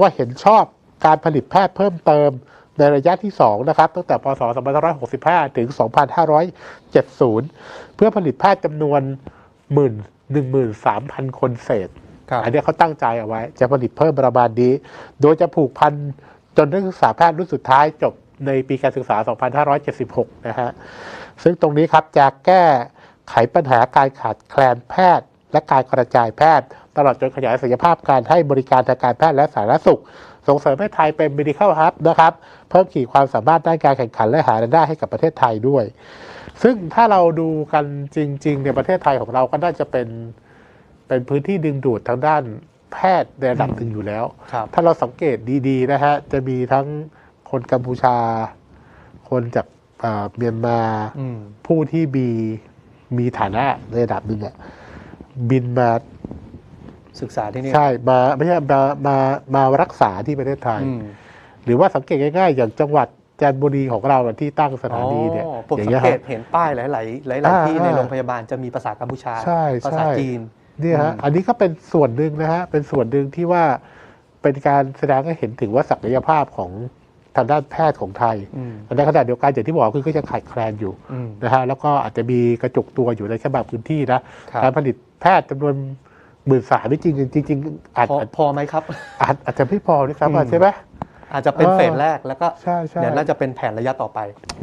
ว่าเห็นชอบการผลิตแพทย์เพิ่มเติมในระยะที่ 2 นะครับ ตั้งแต่ พศ 2565 ถึง 2570 เพื่อผลิตแพทย์จำนวนหมื่น13,000 คนเศษครับอันนี้เขาตั้งใจเอาไว้ จะผลิตเพิ่มประมาณนี้ โดยจะผูกพันจนนักศึกษาแพทย์รุ่นสุดท้ายจบในปีการศึกษา 2576 นะฮะ ซึ่งตรงนี้ครับจะแก้ไขปัญหาการขาดแคลนแพทย์ และการกระจายแพทย์ ตลอดจนขยายศักยภาพการให้บริการทางการแพทย์และสาธารณสุข ส่งเสริมให้ไทยเป็น medical hub นะครับ เพิ่มขีดความสามารถด้านการแข่งขันและหารายได้ให้กับประเทศไทยด้วย ซึ่งถ้าเราดูกันจริงๆในประเทศไทยของเราก็น่าจะเป็นเป็นพื้นที่ดึงดูดทางด้านแพทย์ในระดับหนึ่งอยู่แล้วครับถ้าเราสังเกตดีๆนะฮะจะมีทั้งคนกัมพูชา คนจากอ่าเมียนมาอืมผู้ที่มีมีฐานะในระดับหนึ่งอะ บินมาศึกษาที่นี่ใช่มาไม่ใช่มามามารักษาที่ประเทศไทย อืมหรือว่าสังเกตง่ายๆ อย่างจังหวัดจันทบุรีของเราที่ตั้งสถานีเนี่ยอ๋อผมอย่างสัเงี้งยเกคตรับเห็นป้ายหลาย ๆ หลายๆที่อ่าในโรงพยาบาลจะมีภาษากัมพูชา ใช่ภาษาใช่ จีน เนี่ยฮะอืม อันนี้ก็เป็นส่วนหนึ่งนะฮะเป็นส่วนหนึ่งที่ว่าเป็นการแสดงให้เห็นถึงว่าศักยภาพของทางด้านแพทย์ของไทยอืมแต่ในขณะเดียวกันอย่างที่บอกคือก็จะขาดแคลนอยู่ อืม นะฮะแล้วก็อาจจะมีกระจุกตัวอยู่ในแค่บางพื้นที่นะครับ การผลิต แพทย์จำนวนหมื่นสามจริงๆจริงๆอาจพออาจพอไหมครับ อาจอาจจะไม่พอด้วยซ้ำอืมใช่ไหมอาจจะเป็นเออเฟสแรกแล้วก็ใช่ใช่เดี๋ยวน่าจะเป็นแผนระยะต่อไป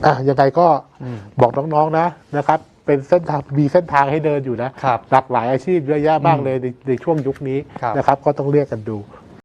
อะยังไงก็อืมบอกน้องๆนะนะครับ เป็นเส้นทางมีเส้นทางให้เดินอยู่นะครับหลากหลายอาชีพเยอะแยะมากเลยในในช่วงยุคนี้ครับนะครับ ก็ต้องเรียกกันดู